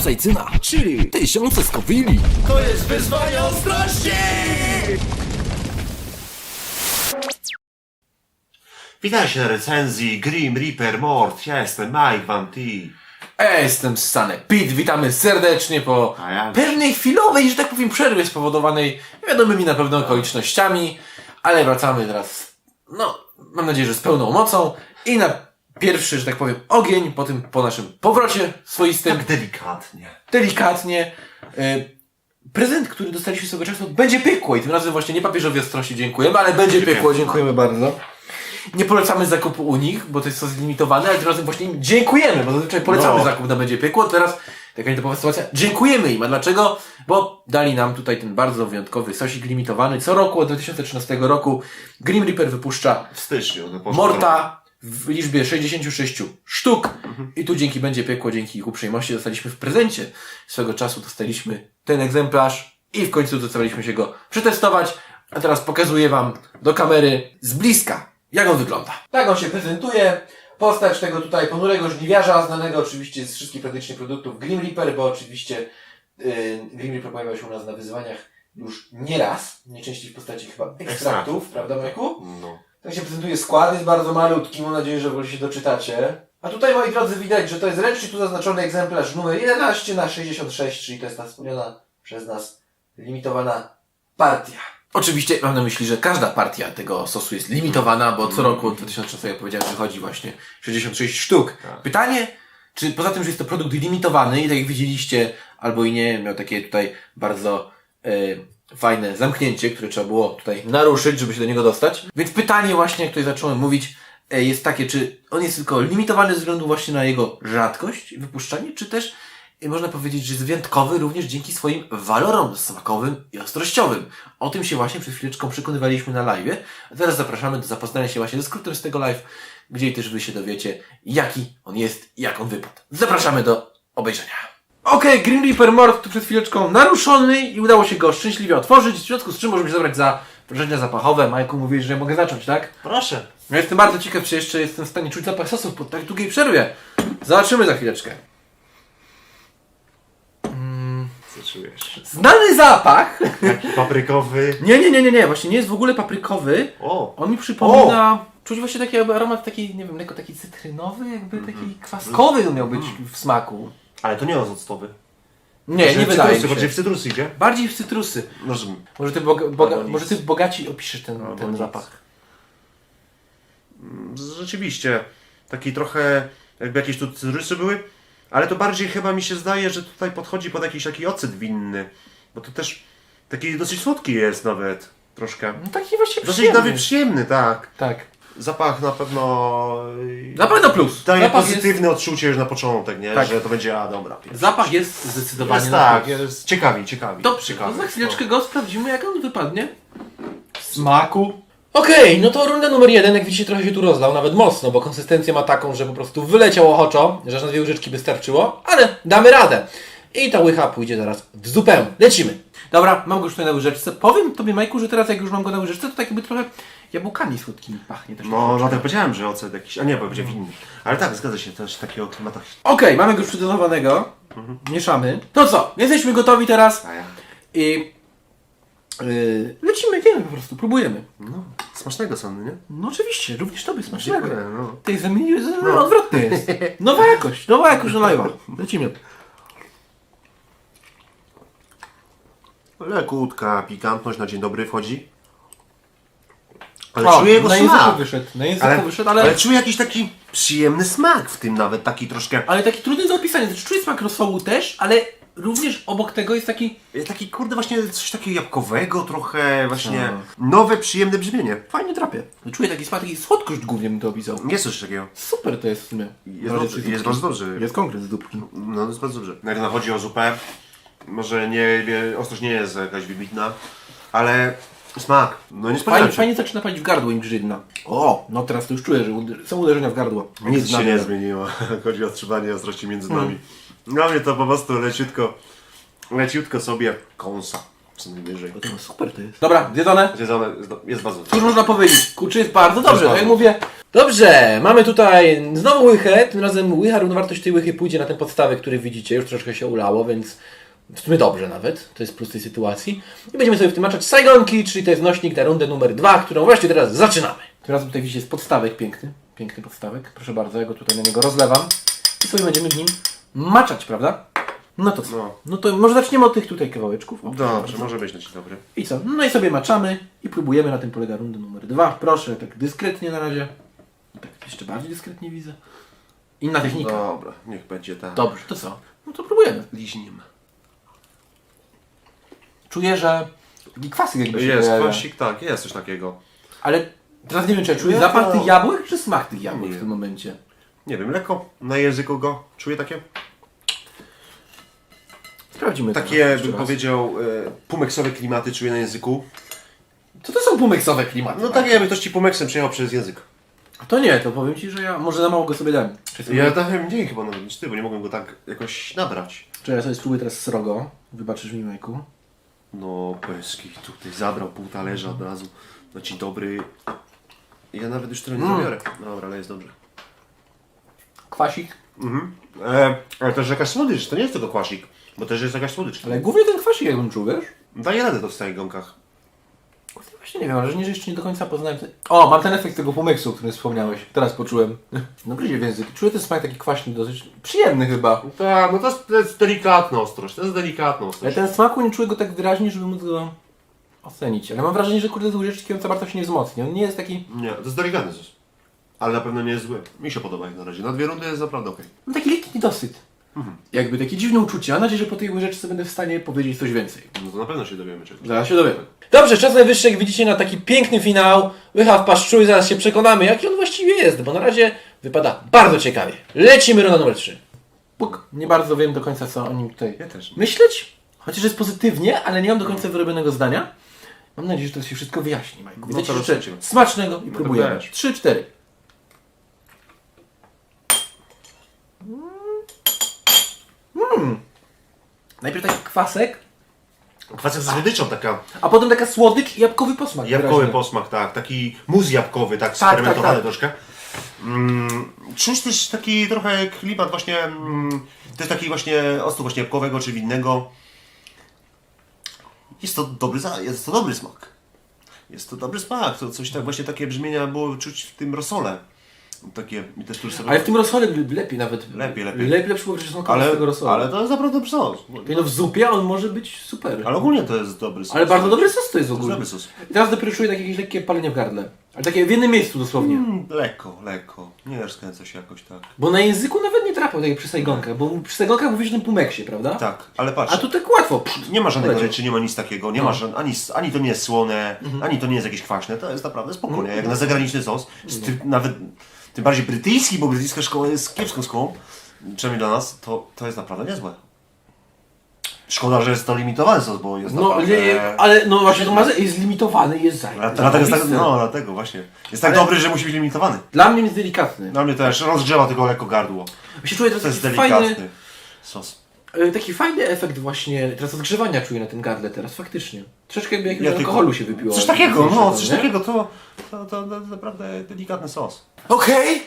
Kapsajcyna, chili, tysiące skowili. To jest wyzwanie ostrości! Witajcie na recenzji Grim Reaper Mort. Ja jestem Mike Van T. Ja jestem Sane Pit, witamy serdecznie po A ja- pewnej chwilowej, że tak powiem, przerwie spowodowanej wiadomymi na pewno okolicznościami, ale wracamy teraz, no, mam nadzieję, że z pełną mocą i na pierwszy, że tak powiem, ogień po tym, po naszym powrocie swoistym, Tak delikatnie. delikatnie. Y, prezent, który dostaliśmy swego czasu, będzie piekło i tym razem właśnie nie papieżowi ostrości dziękujemy, ale będzie piekło, piekło. dziękujemy bardzo. Nie polecamy zakupu u nich, bo to jest coś limitowane, ale tym razem właśnie im dziękujemy, bo zazwyczaj polecamy No. zakup na będzie piekło, teraz taka nietypowa sytuacja, dziękujemy im, a dlaczego? Bo dali nam tutaj ten bardzo wyjątkowy sosik limitowany. Co roku od 2013 roku Grim Reaper wypuszcza W styczniu. No, Morta w liczbie 66 sztuk i tu dzięki będzie piekło, dzięki ich uprzejmości dostaliśmy w prezencie. Swego czasu dostaliśmy ten egzemplarz i w końcu zdecydowaliśmy się go przetestować, a teraz pokazuję Wam do kamery z bliska, jak on wygląda. Tak on się prezentuje. Postać tego tutaj ponurego żniwiarza, znanego oczywiście z wszystkich praktycznie produktów Grim Reaper, bo oczywiście yy, Grim Reaper pojawiał się u nas na wyzwaniach już nie raz, najczęściej w postaci chyba ekstraktów, Ekstraktów. prawda Majku? No. Tak się prezentuje skład, jest bardzo malutki, mam nadzieję, że w ogóle się doczytacie. A tutaj, moi drodzy, widać, że to jest ręcznie tu zaznaczony egzemplarz numer 11 na 66, czyli to jest ta wspomniana przez nas limitowana partia. Oczywiście mam na myśli, że każda partia tego sosu jest limitowana, bo co roku od 2003, jak powiedziałem, wychodzi właśnie 66 sztuk. Tak. Pytanie, czy poza tym, że jest to produkt limitowany i tak jak widzieliście, albo i nie, miał takie tutaj bardzo e, fajne zamknięcie, które trzeba było tutaj naruszyć, żeby się do niego dostać. Więc pytanie właśnie, jak tutaj zacząłem mówić, e, jest takie, czy on jest tylko limitowany ze względu właśnie na jego rzadkość i wypuszczanie, czy też e, można powiedzieć, że jest wyjątkowy również dzięki swoim walorom smakowym i ostrościowym. O tym się właśnie przed chwileczką przekonywaliśmy na live. A teraz zapraszamy do zapoznania się właśnie ze skrótem z tego live, gdzie też wy się dowiecie, jaki on jest jak on wypadł. Zapraszamy do obejrzenia. Okej, Green Reaper Mort tu przed chwileczką naruszony i udało się go szczęśliwie otworzyć, w związku z czym możemy się zabrać za wrażenia zapachowe. Majku, mówisz, że mogę zacząć, tak? Proszę. Ja jestem bardzo ciekaw, czy jeszcze jestem w stanie czuć zapach sosów po tak długiej przerwie. Zobaczymy za chwileczkę. Co czujesz? Znany zapach! Taki paprykowy. Nie, nie, nie, nie, nie, właśnie nie jest w ogóle paprykowy. O! On mi przypomina... Czuć właśnie taki jakby aromat taki, nie wiem, lekko taki cytrynowy, jakby taki kwaskowy on miał być w smaku. Ale to nie octowy. Nie, Że nie w wydaje cytrusy, mi Bardziej się. w cytrusy idzie? Bardziej w cytrusy. Że... Może ty, boga, boga, Albo może ty bogaci opiszesz ten, Albo ten nic. zapach. Rzeczywiście. Taki trochę, jakby jakieś tu cytrusy były. Ale to bardziej chyba mi się zdaje, że tutaj podchodzi pod jakiś taki ocet winny. Bo to też taki dosyć słodki jest nawet. Troszkę. No taki właśnie Dosyć przyjemny. nawet przyjemny, tak. Tak. Zapach na pewno Na pewno plus. daje Zapach pozytywne odczucie już na początek, nie? Tak. Że to będzie, a dobra. Jest, zapach jest zdecydowanie Jest na tak, plus. jest ciekawi, ciekawi. Dobrze, ciekawi. to za chwileczkę go sprawdzimy, jak on wypadnie. Smaku. Okej, no to runda numer jeden, jak widzicie, trochę się tu rozlał, nawet mocno, bo konsystencję ma taką, że po prostu wyleciał ochoczo, że aż na dwie łyżeczki by starczyło, ale damy radę. I ta łycha pójdzie zaraz w zupę. Lecimy. Dobra, mam go już tutaj na łyżeczce. Powiem Tobie, Majku, że teraz jak już mam go na łyżeczce, to tak jakby trochę jabłkami słodkimi pachnie też. No, dlatego powiedziałem, że ocet jakiś, a nie, bo będzie winny. Ale tak, zgadza się, też w takiego klimatach. Okej, mamy go już przygotowanego. Mieszamy. To co? Jesteśmy gotowi teraz A ja. i yy, lecimy, wiemy po prostu, próbujemy. No, smacznego sądy, nie? No oczywiście, również tobie smacznego. Dziękuję, no. Tej zamienił, no. odwrotny jest. Nowa jakość, nowa jakość na live'a. Lecimy. Lekutka, pikantność na dzień dobry wchodzi. Ale O, czuję jego na języku smak. wyszedł, na języku Ale, wyszedł, ale... ale, czuję jakiś taki przyjemny smak w tym nawet, taki troszkę... ale taki trudny do opisania. Znaczy, czuję smak rosołu też, ale również obok tego jest taki Taki kurde właśnie coś takiego jabłkowego trochę, właśnie Tak. nowe, przyjemne brzmienie. fajnie trapie. Czuję taki smak, taki słodkość głównie bym to opisał. Jest coś takiego. Super to jest w sumie. Jest dobrze, jest bardzo dobrze. Jest konkret z dupki. No, jest bardzo dobrze. Jak nachodzi o zupę, może nie, nie ostrość nie jest jakaś wybitna, ale smak, no nie spodziewałem Fajnie, się. fajnie zaczyna palić w gardło im grzydna. O, no teraz to już czuję, że uder- są uderzenia w gardło. Nic się znam. nie zmieniło. Chodzi o trzymanie ostrości między nami. Dla mnie to po prostu leciutko, leciutko sobie kąsa. Co najwyżej. No super to jest. Dobra, zjedzone. Zjedzone jest- bardzo Cóż można powiedzieć? Kurczę jest bardzo dobrze. bardzo Tak jak mówię, Dobrze, mamy tutaj znowu łychę. Tym razem łycha, równowartość tej łychy pójdzie na tę podstawę, który widzicie. Już troszkę się ulało, więc w sumie dobrze nawet. To jest plus tej sytuacji. I będziemy sobie wtłumaczać Saigonki, czyli to jest nośnik na rundę numer dwa, którą właśnie teraz zaczynamy. Tym razem tutaj widzicie jest podstawek piękny. Piękny podstawek. Proszę bardzo, ja go tutaj na niego rozlewam. I sobie będziemy w nim maczać, prawda? No to co? No. No to może zaczniemy od tych tutaj kawałeczków. O, Dobrze, może być na dzień dobry. I co? No i sobie maczamy i próbujemy. Na tym polega runda numer dwa. Proszę, tak dyskretnie na razie. Tak jeszcze bardziej dyskretnie widzę. Inna technika. Dobra, niech będzie tak. Dobrze, to co? No to próbujemy. Liźnim. Czuję, że taki kwasek jakby się Jest, pojawia. kwasik, tak, jest coś takiego. Ale teraz nie wiem, czy ja czuję Ja zapach to- tych jabłek, czy smak tych jabłek Nie. w tym momencie. Nie wiem, lekko na języku go czuję takie? Sprawdzimy to Takie, jeszcze bym raz. powiedział, e, pumeksowe klimaty czuję na języku. Co to są pumeksowe klimaty? No tak jakby ktoś ci pumeksem przejechał przez język. To nie, to powiem Ci, że ja może za mało go sobie. Czy sobie... Ja dałem mniej chyba nawet niż ty, bo nie mogłem go tak jakoś nabrać. Czy ja sobie spróbuję teraz srogo. Wybaczysz mi, Majku. No, Peski tutaj zabrał pół talerza od razu. No dzień dobry. Ja nawet już tyle nie Mm. zabiorę. Dobra, ale jest dobrze. Kwasik. Mhm. E, ale też jakaś słodycz, to nie jest tylko kwasik, bo też jest jakaś słodycz. Ale głównie ten kwasik jakbym czuł, wiesz? Daje radę to w stałych gąkach. Właśnie nie wiem, ale że nie, że jeszcze nie do końca poznałem. Ten... O, mam ten efekt tego pumeksu, o którym wspomniałeś. Teraz poczułem. No gryzie w język. Czuję ten smak taki kwaśny, dosyć przyjemny chyba. Tak, no to jest, to jest delikatna ostrość, to jest delikatna Ale ostrość. ten smaku nie czuję go tak wyraźnie, żeby móc go ocenić. Ale mam wrażenie, że kurde z łyżeczki on za bardzo się nie wzmocni. On nie jest taki... Nie, to jest delikatny sos. Ale na pewno nie jest zły. Mi się podoba jak na razie. Na dwie rundy jest naprawdę okej. Mam taki lekki Jakby takie dziwne uczucie. Mam nadzieję, że po tej łyżeczce będę w stanie powiedzieć coś więcej. No to na pewno się dowiemy czegoś. Zaraz się dowiemy. Dobrze, czas najwyższy, jak widzicie, na taki piękny finał. Łycha w paszczu i zaraz się przekonamy, jaki on właściwie jest, bo na razie wypada bardzo ciekawie. Lecimy runda numer 3. Puk. Nie bardzo wiem do końca, co o nim tutaj Ja też. myśleć. Chociaż jest pozytywnie, ale nie mam do końca wyrobionego zdania. Mam nadzieję, że to się wszystko wyjaśni, Majku. No ci życzę smacznego i próbujemy. też. 3, 4. Najpierw taki kwasek, Kwasek ze słodyczą, taka a potem taka słodycz i jabłkowy posmak. jabłkowy wyraźny. posmak, tak. Taki mus jabłkowy, tak, tak, sfermentowany tak. troszkę. Mm, czuć też taki trochę klimat właśnie, mm, też taki właśnie octu właśnie jabłkowego czy winnego. Jest to dobry, za- jest to dobry smak. Jest to dobry smak, to coś tak właśnie takie brzmienia było czuć w tym rosole. Takie, i też tu sobie... Ale w tym rosole lepiej nawet. Lepiej, lepiej. Lepiej lepszy było przecież ale, z tego rosolu. ale to jest naprawdę dobry sos. No w zupie on może być super. Ale ogólnie to jest dobry sos. Ale bardzo dobry sos to jest w To jest dobry sos. I teraz dopiero czuję takie jakieś lekkie palenie w gardle. Ale takie w jednym miejscu dosłownie. Mm, lekko, lekko. Nie rozkręca się jakoś tak. Bo na języku nawet nie trafiał tak jak przy sajgonkach, bo przy sajgonkach mówisz tym pumeksie, prawda? Tak, ale patrz. A tu tak łatwo. Psz, Nie ma żadnego rzeczy, nie ma nic takiego, nie ma żad... ani, ani to nie jest słone, ani to nie jest jakieś kwaśne, to jest naprawdę spokojnie. Jak na zagraniczny sos, z tym, nawet tym bardziej brytyjski, bo brytyjska szkoła jest kiepską szkołą, przynajmniej dla nas, to, to jest naprawdę niezłe. Szkoda, że jest to limitowany sos, bo jest No, naprawdę... nie, ale no właśnie to ma, jest limitowany, jest za. Dla- Dlatego jest tak, no, dlatego właśnie. Jest tak Ale- dobry, że musi być limitowany. Dla mnie jest delikatny. Dla mnie też rozgrzewa tylko lekko gardło. Ja się czuję teraz To jest taki delikatny fajny, sos. E, taki fajny efekt właśnie, teraz odgrzewania czuję na tym gardle teraz, faktycznie. Troszkę jakby jakiegoś Ja tylko- alkoholu się wypiło. Coś takiego, no, coś nie? takiego, to, to, to, to naprawdę delikatny sos. Okej,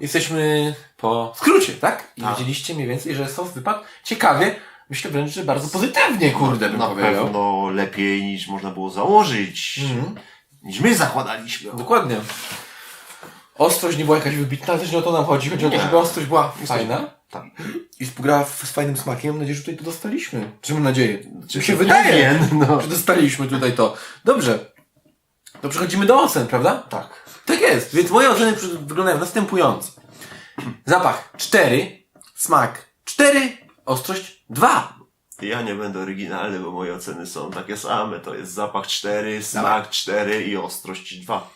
jesteśmy po skrócie, tak? I widzieliście mniej więcej, że sos wypadł ciekawie. Myślę wręcz, że bardzo pozytywnie, kurde, bym Na powiedział. pewno lepiej niż można było założyć. Mhm. Niż my zakładaliśmy. Dokładnie. Ostrość nie była jakaś wybitna, też nie o to nam chodzi. Chodzi o to, żeby ostrość była fajna. Tak. I współgrała w- z fajnym smakiem. Mam nadzieję, że tutaj to dostaliśmy. Czy mam nadzieję? Czy się wydaje, no. że dostaliśmy tutaj to. Dobrze. To przechodzimy do ocen, prawda? Tak. Tak jest, więc moje oceny wyglądają następująco. Zapach 4, smak 4, ostrość 2. Ja nie będę oryginalny, bo moje oceny są takie same. To jest zapach 4, smak 4 i ostrość 2.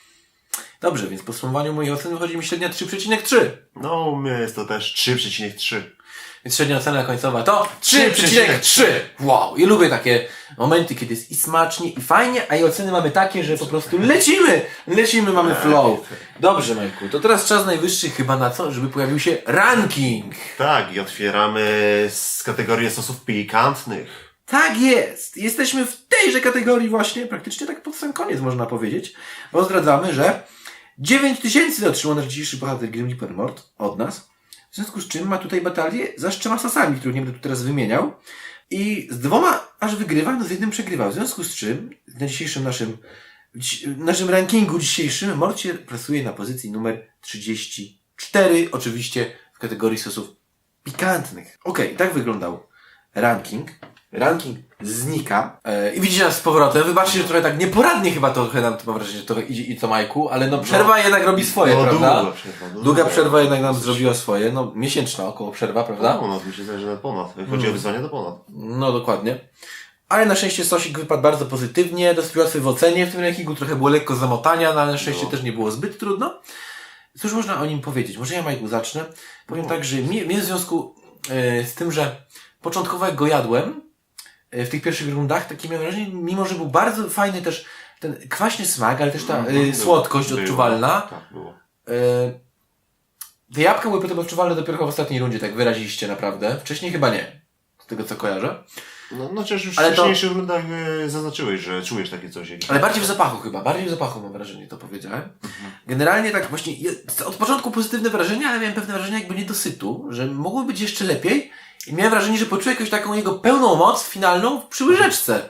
Dobrze, więc po podsumowaniu moich ocen wychodzi mi średnia 3,3. No, u mnie jest to też 3,3. Więc średnia ocena końcowa to 3,3. Wow, i lubię takie momenty, kiedy jest i smacznie, i fajnie, a i oceny mamy takie, że po prostu lecimy, lecimy, mamy flow. Dobrze, Majku, to teraz czas najwyższy chyba na co? Żeby pojawił się ranking. Tak, i otwieramy z kategorii sosów pikantnych. Tak jest! Jesteśmy w tejże kategorii właśnie, praktycznie tak pod sam koniec można powiedzieć, bo zdradzamy, że 9 tysięcy otrzymał nasz dzisiejszy bohater Grim Reaper Mord od nas. W związku z czym ma tutaj batalię za trzema sasami, których nie będę tu teraz wymieniał. I z dwoma aż wygrywa, no z jednym przegrywa. W związku z czym na dzisiejszym naszym, naszym rankingu dzisiejszym Morcie pracuje na pozycji numer 34, oczywiście w kategorii sosów pikantnych. Okej, tak wyglądał ranking. Ranking znika. E, I widzicie nas z powrotem. Wybaczcie, że trochę tak nieporadnie chyba trochę nam to mam wrażenie, że trochę idzie i to Majku, ale no przerwa jednak robi swoje, no, prawda? Długa przerwa. no, Długa przerwa jednak nam zrobiła swoje, no miesięczna około przerwa, prawda? No, ponad, się zdaje, że ponad. Jak chodzi o wyzwanie, to ponad. No dokładnie. Ale na szczęście Sosik wypadł bardzo pozytywnie, dosyć łatwy w ocenie w tym rankingu, trochę było lekko zamotania, no ale na szczęście No. też nie było zbyt trudno. Cóż można o nim powiedzieć? Może ja Majku zacznę. Powiem No. tak, że mnie, mnie w związku e, z tym, że początkowo jak go jadłem w tych pierwszych rundach, takie miałem wrażenie, mimo że był bardzo fajny też ten kwaśny smak, ale też ta e, Było. słodkość Było. odczuwalna. Tak, było. E, te jabłka były potem odczuwalne dopiero w ostatniej rundzie, tak wyraziście naprawdę. Wcześniej chyba nie. Z tego co kojarzę. No, no chociaż już w Ale to- wcześniejszych rundach e, zaznaczyłeś, że czujesz takie coś. Ale bardziej w zapachu chyba, bardziej w zapachu mam wrażenie, to powiedziałem. Generalnie tak właśnie, od początku pozytywne wrażenie, ale miałem pewne wrażenie jakby niedosytu, że mogło być jeszcze lepiej i miałem wrażenie, że poczułem jakąś taką jego pełną moc finalną przy łyżeczce.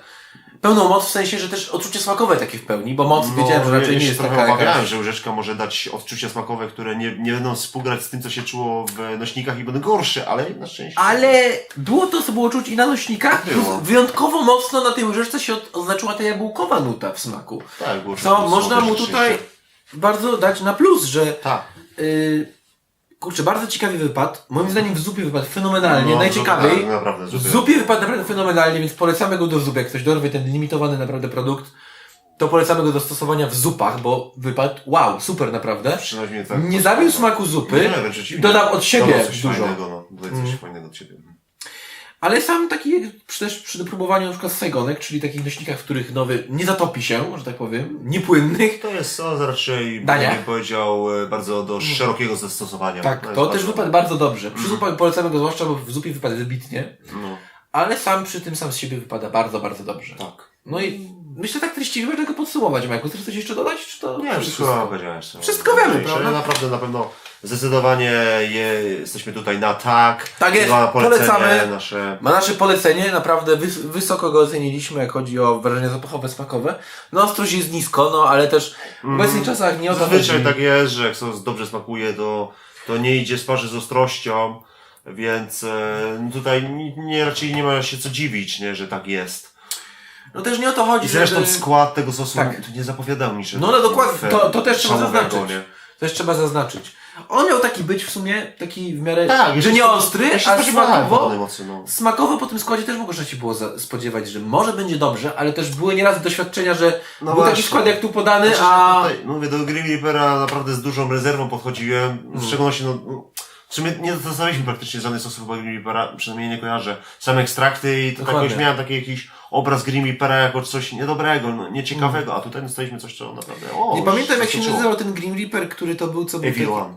Pełną moc w sensie, że też odczucie smakowe takie w pełni, bo moc wiedziałem, że ja raczej nie się jest trochę taka obawiałem, jakaś... że łyżeczka może dać odczucia smakowe, które nie, nie będą współgrać z tym, co się czuło w nośnikach i będą gorsze, ale na szczęście... Ale było to, co było czuć i na nośnikach, plus wyjątkowo mocno na tej łyżeczce się oznaczyła ta jabłkowa nuta w smaku. Tak, było Co można mu tutaj bardzo dać na plus, że Tak. Yy, kurczę, bardzo ciekawy wypad. Moim zdaniem w zupie wypadł fenomenalnie, No, najciekawiej. tak, naprawdę, w zupie. wypadł naprawdę fenomenalnie, więc polecamy go do zupy. Jak ktoś dorwie ten limitowany naprawdę produkt, to polecamy go do stosowania w zupach, bo wypadł wow, super naprawdę. Przynajmniej tak. Nie zabił smaku zupy, Nie, wręcz przeciwnie. dodał od siebie Dodał coś dużo. Fajnego, no. Dodaj coś fajnego od siebie. Ale sam taki też przy próbowaniu na przykład Saigonek, czyli takich nośnikach, w których nowy nie zatopi się, że tak powiem, niepłynnych. To jest sos raczej, Dania. bym powiedział, e, bardzo do szerokiego zastosowania. Tak, jest to też bardzo- wypadł bardzo dobrze. Przy zupach polecamy go zwłaszcza, bo w zupie wypadł wybitnie. No, Ale sam przy tym sam z siebie wypada bardzo, bardzo dobrze. tak. No i myślę tak treściwie, żeby tego podsumować, Majku. Chcesz coś jeszcze dodać? Czy to Nie, wszystko powiedziałeś. co Wszystko wiemy, prawda? Naprawdę, na pewno zdecydowanie je, jesteśmy tutaj na tak. Tak jest, polecamy. nasze. Ma nasze polecenie, naprawdę wys wysoko go oceniliśmy, jak chodzi o wrażenia zapachowe, smakowe. No ostrość jest nisko, no ale też w obecnych czasach nie o to Zazwyczaj tak jest, że jak sos dobrze smakuje, to, to nie idzie z parzy z ostrością, więc e, no tutaj nie, raczej nie ma się co dziwić, nie, że tak jest. No też nie o to chodzi, I zresztą żeby... skład tego sosu Tak. nie zapowiadał mi, że No, no dokładnie, to, to też trzeba zaznaczyć. nie? To też trzeba zaznaczyć. On miał taki być w sumie, taki w miarę, Tak, że nie ostry, a smakowo, no. Smakowo po tym składzie też można się było spodziewać, że może będzie dobrze, ale też były nieraz doświadczenia, że No był taki właśnie. skład jak tu podany, Znaczy, a... tutaj, no mówię, do Grim Reapera naprawdę z dużą rezerwą podchodziłem. W szczególności, no, no, w sumie nie dostawaliśmy praktycznie żadnych sosów chyba Grim Reapera, przynajmniej nie kojarzę. Same ekstrakty i to tak Dokładnie. już miałem taki jakiś obraz Grim Reapera jako coś niedobrego, no, nieciekawego, a tutaj dostaliśmy coś, co naprawdę, o, Nie pamiętam jak się nazywał ten Grim Reaper, który to był, co był Evil taki... One.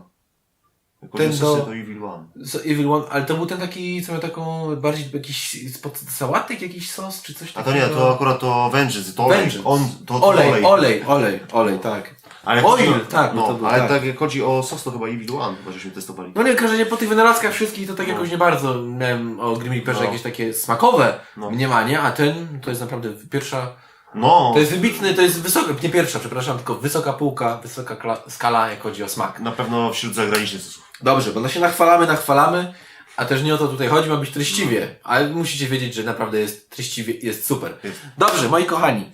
Jako Ten ten sosy do- to Evil One. z Evil One, ale to był ten taki, co miał taką bardziej jakiś spod sałatek, jakiś sos, czy coś A to takiego. nie, to akurat to Vengeance, to olej, Vengeance. on, to, to Olej, olej, olej, olej, tak. Ale Oil, chodzi o- tak, bo no, to był, ale tak. tak. jak chodzi o sos, to chyba Evil One, chyba żeśmy testowali. No nie, tylko, że nie po tych wynalazkach wszystkich to tak jakoś nie bardzo miałem o Grim Reaperze No. jakieś takie smakowe No. mniemanie, a ten to jest naprawdę pierwsza, No, to jest wybitny, to jest wysoka, nie pierwsza, przepraszam, tylko wysoka półka, wysoka kla- skala, jak chodzi o smak. na pewno wśród zagranicznych sosów. Dobrze, bo no się nachwalamy, nachwalamy, a też nie o to tutaj chodzi, ma być treściwie, ale musicie wiedzieć, że naprawdę jest treściwie, jest super. Jest. Dobrze, moi kochani,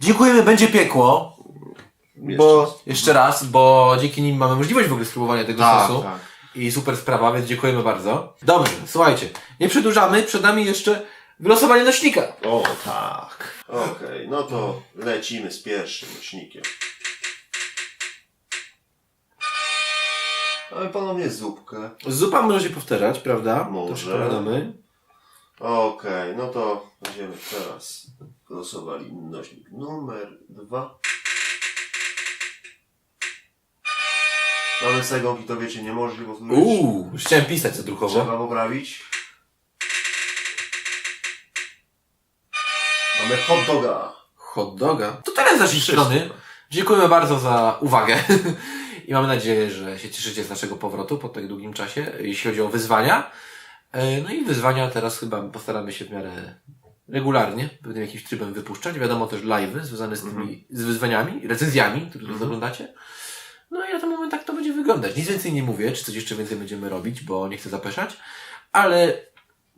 dziękujemy, będzie piekło, bo raz. jeszcze raz, bo dzięki nim mamy możliwość w ogóle spróbowania tego Tak, sosu. tak. I super sprawa, więc dziękujemy bardzo. Dobrze, słuchajcie, nie przedłużamy, przed nami jeszcze wylosowanie nośnika. O tak. Okej, no to lecimy z pierwszym nośnikiem. Mamy ponownie zupkę. Zupa może się powtarzać, prawda? Może. To. Okej, no to będziemy teraz losowali nośnik numer dwa. Mamy segonki, to wiecie, nie możecie powtórzyć. Uuu, już chciałem pisać odruchowo. Trzeba poprawić. Mamy hot doga. Hot doga. To teraz z naszej Wszystko. strony. Dziękujemy bardzo za uwagę. I mamy nadzieję, że się cieszycie z naszego powrotu po tak długim czasie, jeśli chodzi o wyzwania. E, No i wyzwania teraz chyba postaramy się w miarę regularnie, pewnym jakimś trybem wypuszczać. Wiadomo też live'y związane z tymi, z wyzwaniami, recenzjami, które tutaj oglądacie. No i na ten moment tak wyglądać. Nic więcej nie mówię, czy coś jeszcze więcej będziemy robić, bo nie chcę zapeszać, ale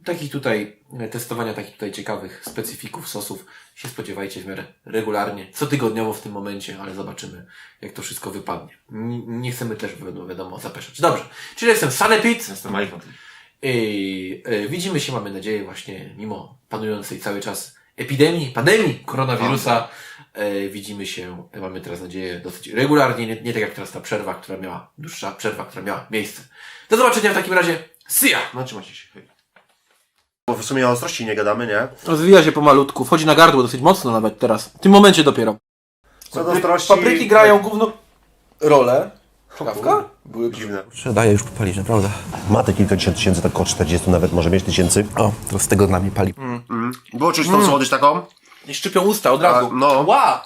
takich tutaj, e, testowania takich tutaj ciekawych specyfików sosów się spodziewajcie w miarę regularnie, cotygodniowo w tym momencie, ale zobaczymy, jak to wszystko wypadnie. Nie chcemy też, wiadomo, wiadomo zapeszać. Dobrze, czyli jestem Sanepit Jestem iPhone. i e, widzimy się, mamy nadzieję, właśnie mimo panującej cały czas epidemii, pandemii koronawirusa, widzimy się, e, mamy teraz nadzieję, dosyć regularnie, nie, nie tak jak teraz ta przerwa, która miała, dłuższa przerwa, która miała miejsce. Do zobaczenia w takim razie. See ya! No trzymajcie się. Hej. Bo w sumie o ostrości nie gadamy, nie? Rozwija się pomalutku, wchodzi na gardło dosyć mocno nawet teraz. W tym momencie dopiero. Co do ostrości... Papryki grają główną rolę. Kawka? Były Dziwne. Daję już popalić, naprawdę. Ma te kilkadziesiąt tysięcy, tak około 40 nawet może mieć tysięcy. O, to z tego dla mnie pali. Było czuć tą słodycz taką? I szczypią usta od A, razu. no. Ła!